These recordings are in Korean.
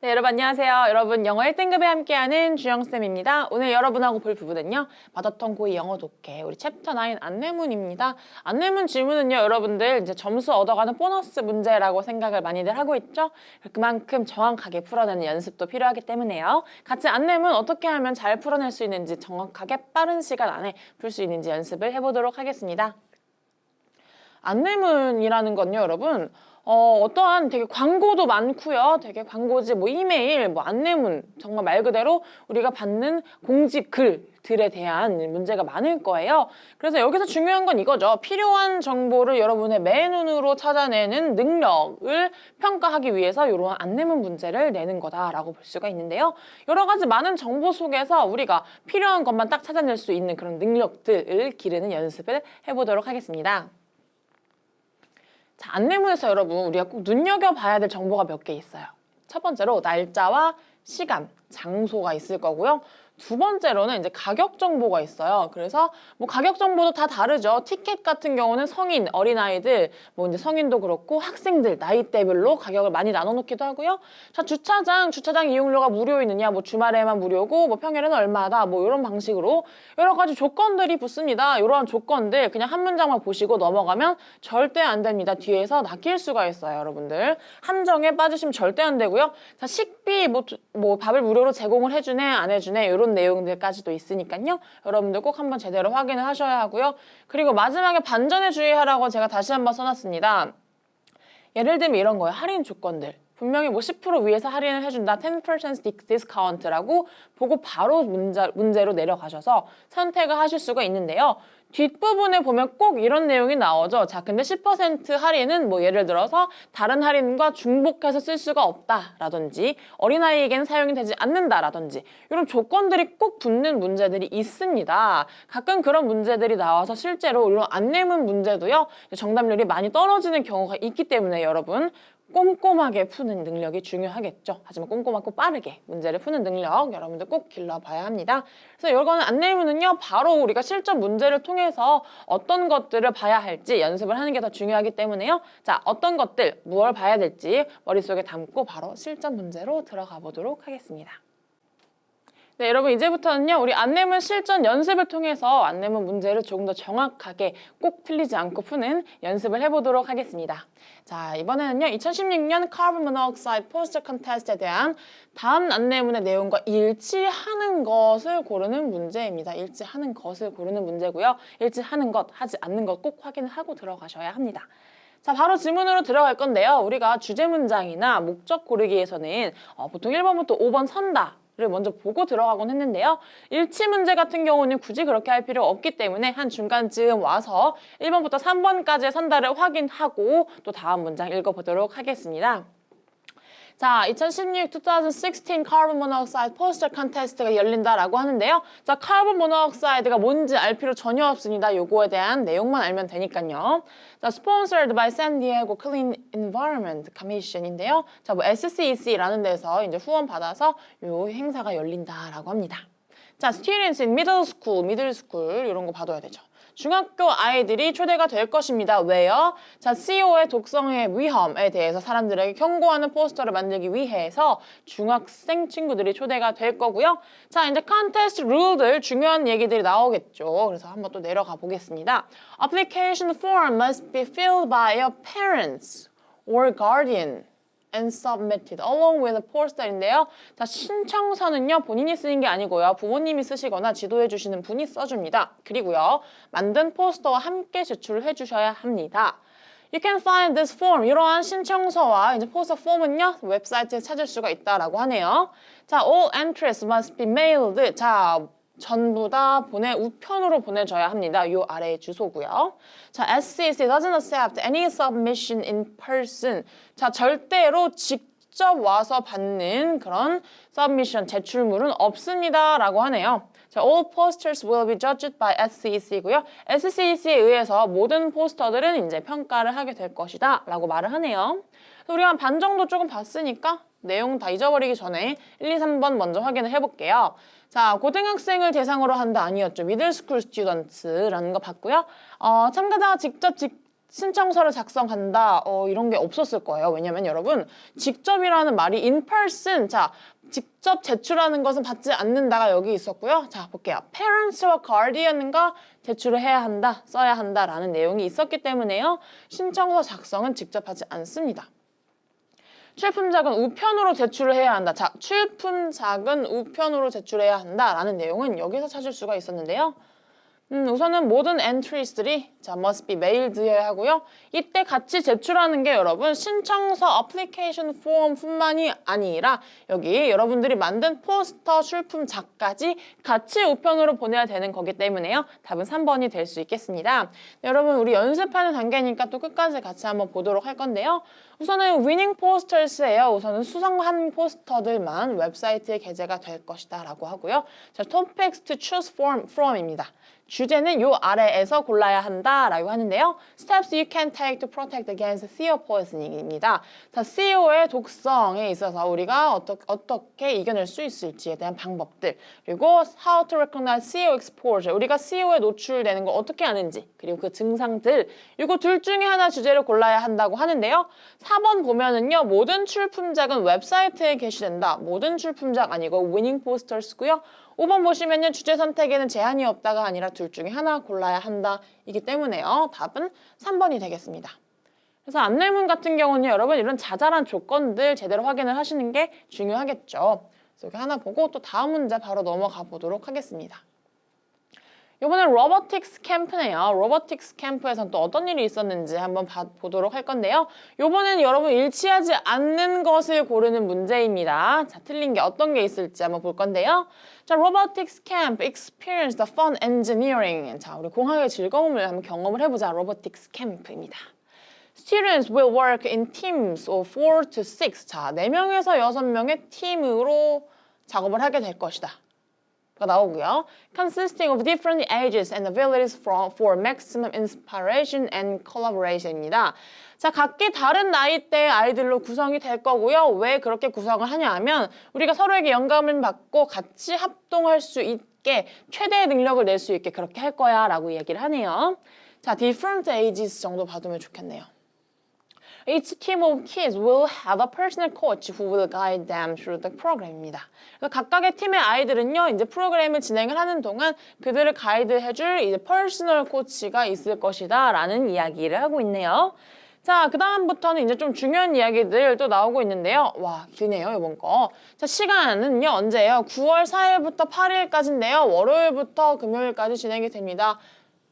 네, 여러분 안녕하세요. 여러분 영어 1등급에 함께하는 주영쌤입니다. 오늘 여러분하고 볼 부분은요. 마더텅 고2 영어 독해 우리 챕터 9 안내문입니다. 안내문 질문은요. 여러분들 이제 점수 얻어가는 보너스 문제라고 생각을 많이들 하고 있죠. 그만큼 정확하게 풀어내는 연습도 필요하기 때문에요. 같이 안내문 어떻게 하면 잘 풀어낼 수 있는지 정확하게 빠른 시간 안에 풀 수 있는지 연습을 해보도록 하겠습니다. 안내문이라는 건요, 여러분. 어, 어떠한 되게 광고도 많고요. 되게 광고지, 뭐 이메일, 뭐 안내문, 정말 말 그대로 우리가 받는 공지 글들에 대한 문제가 많을 거예요. 그래서 여기서 중요한 건 이거죠. 필요한 정보를 여러분의 맨눈으로 찾아내는 능력을 평가하기 위해서 이런 안내문 문제를 내는 거다라고 볼 수가 있는데요. 여러 가지 많은 정보 속에서 우리가 필요한 것만 딱 찾아낼 수 있는 그런 능력들을 기르는 연습을 해보도록 하겠습니다. 자, 안내문에서 여러분 우리가 꼭 눈여겨봐야 될 정보가 몇 개 있어요. 첫 번째로 날짜와 시간, 장소가 있을 거고요. 두 번째로는 이제 가격 정보가 있어요. 그래서 뭐 가격 정보도 다 다르죠. 티켓 같은 경우는 성인, 어린아이들, 뭐 이제 성인도 그렇고 학생들 나이대별로 가격을 많이 나눠 놓기도 하고요. 자, 주차장, 주차장 이용료가 무료이느냐, 뭐 주말에만 무료고 뭐 평일에는 얼마다 뭐 이런 방식으로 여러 가지 조건들이 붙습니다. 이러한 조건들 그냥 한 문장만 보시고 넘어가면 절대 안 됩니다. 뒤에서 낚일 수가 있어요, 여러분들. 함정에 빠지시면 절대 안 되고요. 자, 식 비 뭐, 두- 뭐 밥을 무료로 제공을 해주네, 안 해주네 이런 내용들까지도 있으니까요. 여러분들 꼭 한번 제대로 확인을 하셔야 하고요. 그리고 마지막에 반전에 주의하라고 제가 다시 한번 써놨습니다. 예를 들면 이런 거예요. 할인 조건들. 분명히 뭐 10% 위에서 할인을 해준다. 10% 디- 디스카운트라고 보고 바로 문자, 문제로 내려가셔서 선택을 하실 수가 있는데요. 뒷부분에 보면 꼭 이런 내용이 나오죠. 자, 근데 10% 할인은 뭐 예를 들어서 다른 할인과 중복해서 쓸 수가 없다라든지 어린아이에게는 사용이 되지 않는다라든지 이런 조건들이 꼭 붙는 문제들이 있습니다. 가끔 그런 문제들이 나와서 실제로 이런 안내문 문제도요. 정답률이 많이 떨어지는 경우가 있기 때문에 여러분 꼼꼼하게 푸는 능력이 중요하겠죠. 하지만 꼼꼼하고 빠르게 문제를 푸는 능력 여러분들 꼭 길러봐야 합니다. 그래서 이거는 안내문은요. 바로 우리가 실전 문제를 통해서 어떤 것들을 봐야 할지 연습을 하는 게 더 중요하기 때문에요. 자, 어떤 것들, 무엇을 봐야 될지 머릿속에 담고 바로 실전 문제로 들어가 보도록 하겠습니다. 네, 여러분 이제부터는요. 우리 안내문 실전 연습을 통해서 안내문 문제를 조금 더 정확하게 꼭 틀리지 않고 푸는 연습을 해보도록 하겠습니다. 자, 이번에는요. 2016년 카본 모노옥사이드 포스터 컨테스트에 대한 다음 안내문의 내용과 일치하는 것을 고르는 문제입니다. 일치하는 것을 고르는 문제고요. 일치하는 것, 하지 않는 것 꼭 확인을 하고 들어가셔야 합니다. 자, 바로 질문으로 들어갈 건데요. 우리가 주제 문장이나 목적 고르기에서는 어, 보통 1번부터 5번 선다. 를 먼저 보고 들어가곤 했는데요. 일치 문제 같은 경우는 굳이 그렇게 할 필요 없기 때문에 한 중간쯤 와서 1번부터 3번까지의 선다를 확인하고 또 다음 문장 읽어보도록 하겠습니다. 자, 2016 2016 카본 모노옥사이드 포스터 컨테스트가 열린다라고 하는데요. 자, 카본 모노옥사이드가 뭔지 알 필요 전혀 없습니다. 요거에 대한 내용만 알면 되니까요. 자, sponsored by San Diego Clean Environment Commission인데요. 자, 뭐 SCEC라는 데서 이제 후원 받아서 요 행사가 열린다라고 합니다. 자, students in middle school, middle school 이런 거 봐둬야 되죠. 중학교 아이들이 초대가 될 것입니다. 왜요? 자, CO의 독성의 위험에 대해서 사람들에게 경고하는 포스터를 만들기 위해서 중학생 친구들이 초대가 될 거고요. 자, 이제 컨테스트 룰들 중요한 얘기들이 나오겠죠. 그래서 한번 또 내려가 보겠습니다. Application form must be filled by your parents or guardian. And submitted along with poster인데요. 자, 신청서는요, 본인이 쓰는 게 아니고요. 부모님이 쓰시거나 지도해 주시는 분이 써줍니다. 그리고요, 만든 포스터와 함께 제출을 해 주셔야 합니다. You can find this form. 이러한 신청서와 이제 포스터 폼은요, 웹사이트에 찾을 수가 있다라고 하네요. 자, all entries must be mailed. 자, 전부 다 보내 우편으로 보내줘야 합니다. 요 아래 주소고요. 자, SCC doesn't accept any submission in person. 자, 절대로 직접 와서 받는 그런 submission 제출물은 없습니다라고 하네요. 자, all posters will be judged by SCC고요. SCC에 의해서 모든 포스터들은 이제 평가를 하게 될 것이다라고 말을 하네요. 우리가 한 반 정도 조금 봤으니까 내용 다 잊어버리기 전에 1, 2, 3번 먼저 확인을 해볼게요. 자, 고등학생을 대상으로 한다 아니었죠. 미들스쿨 스튜던트라는 거 봤고요. 어, 참가자가 직접 직, 신청서를 작성한다 어, 이런 게 없었을 거예요. 왜냐면 여러분 직접이라는 말이 person 자 직접 제출하는 것은 받지 않는다가 여기 있었고요. 자 볼게요. parents와 guardian과 제출을 해야 한다, 써야 한다라는 내용이 있었기 때문에요. 신청서 작성은 직접 하지 않습니다. 출품작은 우편으로 제출을 해야 한다. 자, 출품작은 우편으로 제출해야 한다라는 내용은 여기서 찾을 수가 있었는데요. 음, 우선은 모든 엔트리스들이 자 must be mailed여야 하고요. 이때 같이 제출하는 게 여러분 신청서 application form뿐만이 아니라 여기 여러분들이 만든 포스터 출품작까지 같이 우편으로 보내야 되는 거기 때문에요. 답은 3번이 될 수 있겠습니다. 네, 여러분 우리 연습하는 단계니까 또 끝까지 같이 한번 보도록 할 건데요. 우선은 winning posters예요. 우선은 수상한 포스터들만 웹사이트에 게재가 될 것이다 라고 하고요. 자, topics to choose from, from입니다. 주제는 요 아래에서 골라야 한다라고 하는데요. Steps you can take to protect against theo poisoning입니다. 자, CEO의 독성에 있어서 우리가 어떻게, 어떻게 이겨낼 수 있을지에 대한 방법들 그리고 how to recognize CEO exposure 우리가 CEO에 노출되는 걸 어떻게 아는지 그리고 그 증상들 이거 둘 중에 하나 주제를 골라야 한다고 하는데요. 4번 보면은요. 모든 출품작은 웹사이트에 게시된다. 모든 출품작 아니고 winning posters고요. 5번 보시면요. 주제 선택에는 제한이 없다가 아니라 둘 중에 하나 골라야 한다. 이기 때문에요. 답은 3번이 되겠습니다. 그래서 안내문 같은 경우는 여러분 이런 자잘한 조건들 제대로 확인을 하시는 게 중요하겠죠. 그래서 여기 하나 보고 또 다음 문제 바로 넘어가 보도록 하겠습니다. 이번엔 로보틱스 캠프네요. 로보틱스 캠프에선 또 어떤 일이 있었는지 한번 봐, 보도록 할 건데요. 이번엔 여러분 일치하지 않는 것을 고르는 문제입니다. 자, 틀린 게 어떤 게 있을지 한번 볼 건데요. 자, 로보틱스 캠프 experience the fun engineering. 자, 우리 공학의 즐거움을 한번 경험을 해보자. 로보틱스 캠프입니다. Students will work in teams of 4 to 6. 자, 4명에서 6명의 팀으로 작업을 하게 될 것이다. 가 나오고요. Consisting of different ages and abilities for, for maximum inspiration and collaboration입니다. 자, 각기 다른 나이대의 아이들로 구성이 될 거고요. 왜 그렇게 구성을 하냐 하면 우리가 서로에게 영감을 받고 같이 합동할 수 있게 최대의 능력을 낼 수 있게 그렇게 할 거야 라고 얘기를 하네요. 자, different ages 정도 받으면 좋겠네요. Each team of kids will have a personal coach who will guide them through the program입니다. 그래서 각각의 팀의 아이들은요, 이제 프로그램을 진행을 하는 동안 그들을 가이드해줄 이제 퍼스널 코치가 있을 것이다 라는 이야기를 하고 있네요. 자, 그 다음부터는 이제 좀 중요한 이야기들 또 나오고 있는데요. 와, 기네요, 이번 거. 자, 시간은요, 언제예요? 9월 4일부터 8일까지인데요. 월요일부터 금요일까지 진행이 됩니다.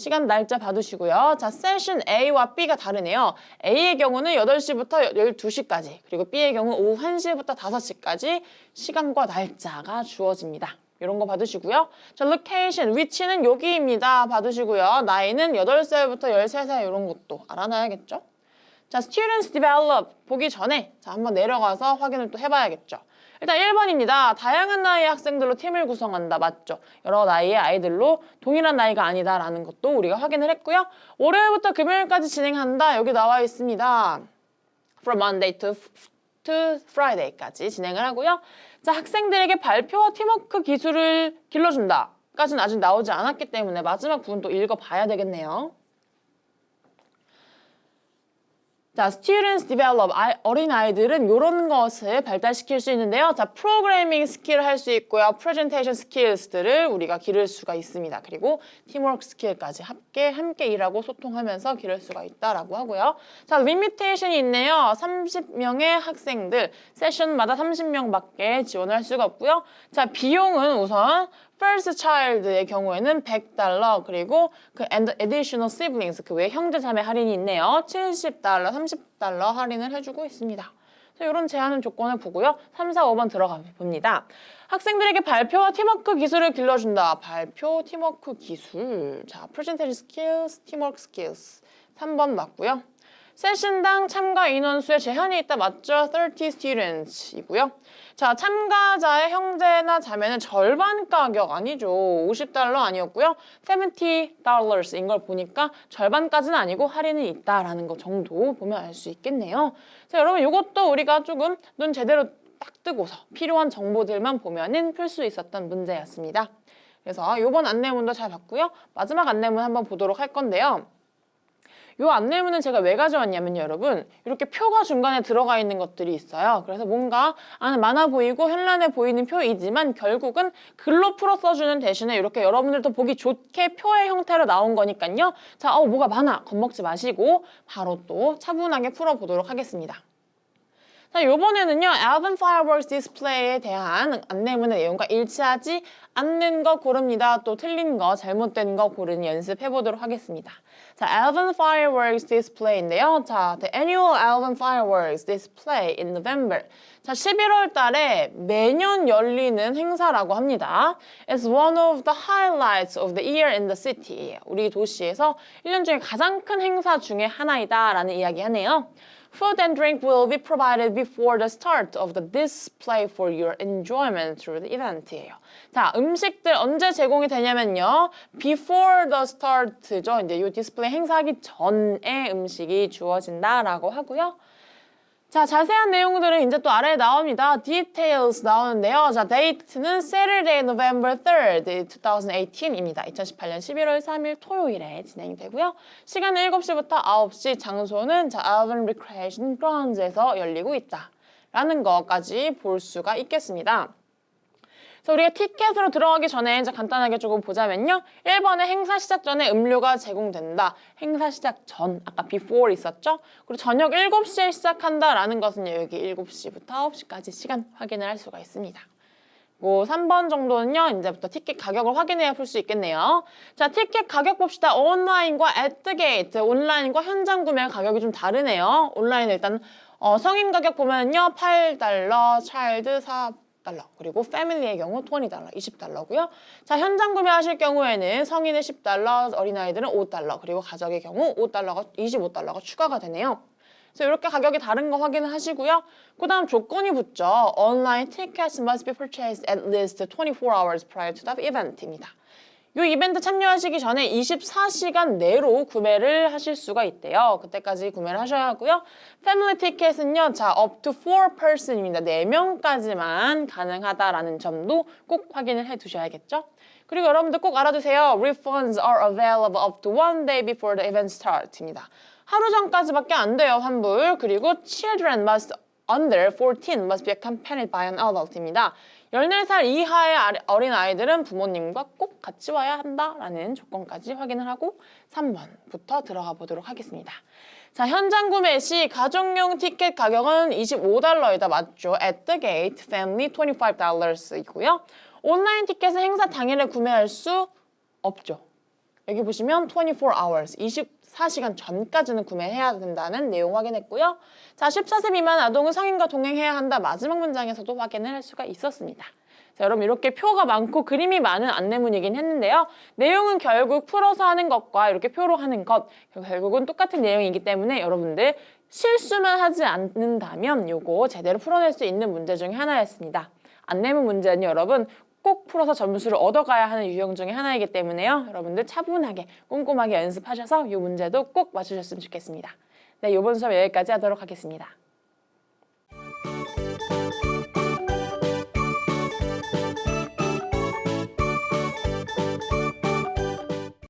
시간 날짜 받으시고요. 자, 세션 A와 B가 다르네요. A의 경우는 8시부터 12시까지, 그리고 B의 경우 오후 1시부터 5시까지 시간과 날짜가 주어집니다. 이런 거 받으시고요. 자, location, 위치는 여기입니다. 받으시고요. 나이는 8살부터 13살 이런 것도 알아놔야겠죠? 자, students develop 보기 전에 자, 한번 내려가서 확인을 또 해봐야겠죠. 일단 1번입니다. 다양한 나이의 학생들로 팀을 구성한다. 맞죠? 여러 나이의 아이들로 동일한 나이가 아니다라는 것도 우리가 확인을 했고요. 월요일부터 금요일까지 진행한다. 여기 나와 있습니다. From Monday to, to Friday까지 진행을 하고요. 자, 학생들에게 발표와 팀워크 기술을 길러준다. 까지는 아직 나오지 않았기 때문에 마지막 부분 또 읽어봐야 되겠네요. 자, students develop 아이, 어린 아이들은 이런 것을 발달시킬 수 있는데요. 자, 프로그래밍 스킬을 할 수 있고요. 프레젠테이션 스킬들을 우리가 기를 수가 있습니다. 그리고 팀워크 스킬까지 함께 함께 일하고 소통하면서 기를 수가 있다라고 하고요. 자, 리미테이션이 있네요. 30명의 학생들 세션마다 30명밖에 지원할 수가 없고요. 자, 비용은 우선 first child의 경우에는 100달러 그리고 그 and additional siblings 그외 형제 자매 할인이 있네요. 70달러, 30달러 할인을 해주고 있습니다. 이런 제한은 조건을 보고요. 3, 4, 5번 들어가 봅니다. 학생들에게 발표와 팀워크 기술을 길러준다. 발표, 팀워크 기술. 자, presentation skills, teamwork skills. 3번 맞고요. 세션당 참가 인원수에 제한이 있다 맞죠? 30 students이고요. 자, 참가자의 형제나 자매는 절반 가격 아니죠. 50달러 아니었고요. 70달러인 걸 보니까 절반까지는 아니고 할인이 있다라는 거 정도 보면 알 수 있겠네요. 자, 여러분 이것도 우리가 조금 눈 제대로 딱 뜨고서 필요한 정보들만 보면은 풀 수 있었던 문제였습니다. 그래서 이번 안내문도 잘 봤고요. 마지막 안내문 한번 보도록 할 건데요. 이 안내문은 제가 왜 가져왔냐면요, 여러분. 이렇게 표가 중간에 들어가 있는 것들이 있어요. 그래서 뭔가 아, 많아 보이고 현란해 보이는 표이지만 결국은 글로 풀어 써주는 대신에 이렇게 여러분들도 보기 좋게 표의 형태로 나온 거니까요. 자, 어, 뭐가 많아. 겁먹지 마시고 바로 또 차분하게 풀어보도록 하겠습니다. 자, 요번에는요, Alvin Fireworks Display에 대한 안내문의 내용과 일치하지 않는 거 고릅니다. 또 틀린 거, 잘못된 거 고르는 연습 해 보도록 하겠습니다. 자, Alvin Fireworks Display인데요. 자, The Annual Alvin Fireworks Display in November. 자, 11월 달에 매년 열리는 행사라고 합니다. It's one of the highlights of the year in the city. 우리 도시에서 1년 중에 가장 큰 행사 중에 하나이다 라는 이야기 하네요. Food and drink will be provided before the start of the display for your enjoyment through the event이에요. 자, 음식들 언제 제공이 되냐면요. Before the start죠. 이제 이 디스플레이 행사하기 전에 음식이 주어진다라고 하고요. 자, 자세한 내용들은 이제 또 아래에 나옵니다. Details 나오는데요. 자, 데이트는 Saturday, November 3rd, 2018입니다. 2018년 11월 3일 토요일에 진행이 되고요. 시간은 7시부터 9시, 장소는 자, Alvin Recreation Grounds에서 열리고 있다. 라는 것까지 볼 수가 있겠습니다. 그래서 우리가 티켓으로 들어가기 전에 이제 간단하게 조금 보자면요. 1번에 행사 시작 전에 음료가 제공된다. 행사 시작 전, 아까 before 있었죠? 그리고 저녁 7시에 시작한다라는 것은요. 여기 7시부터 9시까지 시간 확인을 할 수가 있습니다. 뭐 3번 정도는요. 이제부터 티켓 가격을 확인해야 풀 수 있겠네요. 자, 티켓 가격 봅시다. 온라인과 gate, 온라인과 현장 구매 가격이 좀 다르네요. 온라인 일단 어, 성인 가격 보면요. 8달러, 차일드 4 달러 그리고 패밀리의 경우 20달러, 20달러고요. 자, 현장 구매하실 경우에는 성인은 10달러, 어린아이들은 5달러, 그리고 가족의 경우 5달러가 25달러가 추가가 되네요. 그래서 이렇게 가격이 다른 거 확인을 하시고요. 그 다음 조건이 붙죠. Online tickets must be purchased at least 24 hours prior to the event입니다. 이 이벤트 참여하시기 전에 24시간 내로 구매를 하실 수가 있대요. 그때까지 구매를 하셔야 하고요. 패밀리 티켓은요. 자, up to 4 person입니다. 4명까지만 가능하다라는 점도 꼭 확인을 해 두셔야겠죠. 그리고 여러분들 꼭 알아두세요. Refunds are available up to one day before the event start입니다. 하루 전까지밖에 안 돼요, 환불. 그리고 children must under 14 must be accompanied by an adult입니다. 14살 이하의 어린 아이들은 부모님과 꼭 같이 와야 한다라는 조건까지 확인을 하고 3번부터 들어가 보도록 하겠습니다. 자, 현장 구매 시 가족용 티켓 가격은 25달러이다 맞죠? At the gate, family 25달러이고요. 온라인 티켓은 행사 당일에 구매할 수 없죠. 여기 보시면 24 hours, 24시간 전까지는 구매해야 된다는 내용 확인했고요. 자, 14세 미만 아동은 성인과 동행해야 한다. 마지막 문장에서도 확인을 할 수가 있었습니다. 자, 여러분 이렇게 표가 많고 그림이 많은 안내문이긴 했는데요. 내용은 결국 풀어서 하는 것과 이렇게 표로 하는 것 결국은 똑같은 내용이기 때문에 여러분들 실수만 하지 않는다면 요거 제대로 풀어낼 수 있는 문제 중에 하나였습니다. 안내문 문제는 여러분 꼭 풀어서 점수를 얻어가야 하는 유형 중에 하나이기 때문에요. 여러분들 차분하게 꼼꼼하게 연습하셔서 이 문제도 꼭 맞추셨으면 좋겠습니다. 네, 이번 수업 여기까지 하도록 하겠습니다.